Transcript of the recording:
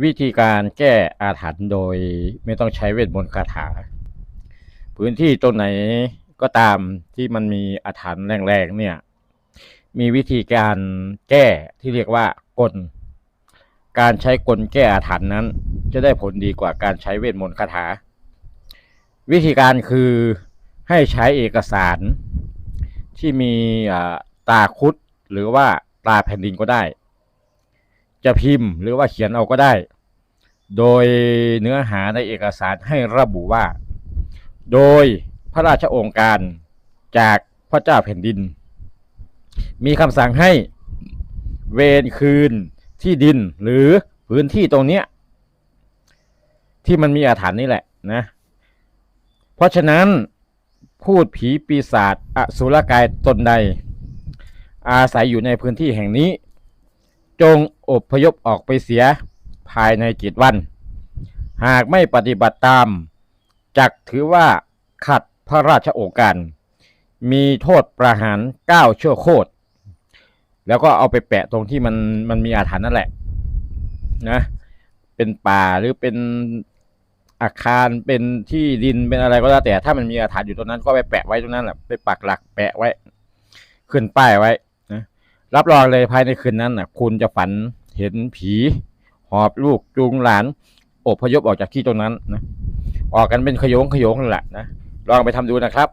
วิธีการแก้อาถรรพ์โดยไม่ต้องใช้เวทมนต์คาถา พื้นที่ตรงไหนก็ตามที่มันมีอาถรรพ์แรงๆเนี่ย มีวิธีการแก้ที่เรียกว่ากล การใช้กลแก้อาถรรพ์นั้น จะได้ผลดีกว่าการใช้เวทมนต์คาถา วิธีการคือให้ใช้เอกสารที่มีตาคุดหรือว่าตาแผ่นดินก็ได้ จะพิมพ์หรือว่าเขียนเอาก็ได้ โดยเนื้อหาในเอกสารให้ระบุว่า โดยพระราชโองการจากพระเจ้าแผ่นดิน มีคำสั่งให้เวรคืนที่ดินหรือพื้นที่ตรงเนี้ยที่มันมีอาถรรพ์นี่แหละนะ เพราะฉะนั้นพูดผีปีศาจอสุรกายตนใด อาศัยอยู่ในพื้นที่แห่งนี้ จงอบพยพออกไปเสียภายในจิตวัน หากไม่ปฏิบัติตาม จักถือว่าขัดพระราชโองการ มีโทษประหารเก้าชั่วโคตร แล้วก็เอาไปแปะตรงที่มันมันมีอาถรรพ์นั่นแหละนะ เป็นป่าหรือเป็นอาคารเป็นที่ดินเป็นอะไรก็แล้วแต่ถ้ามันมีอาถรรพ์อยู่ตรงนั้นก็ไปแปะไว้ตรงนั้นแหละไปปักหลักแปะไว้ ขึ้นป้ายไว้ รับรองเลยภายในคืนนั้นนะคุณจะฝันเห็นผีหอบลูกจูงหลานอบพยพออกจากที่ตรงนั้นนะออกกันเป็นขยงขยงนั่นแหละนะลองไปทำดูนะครับ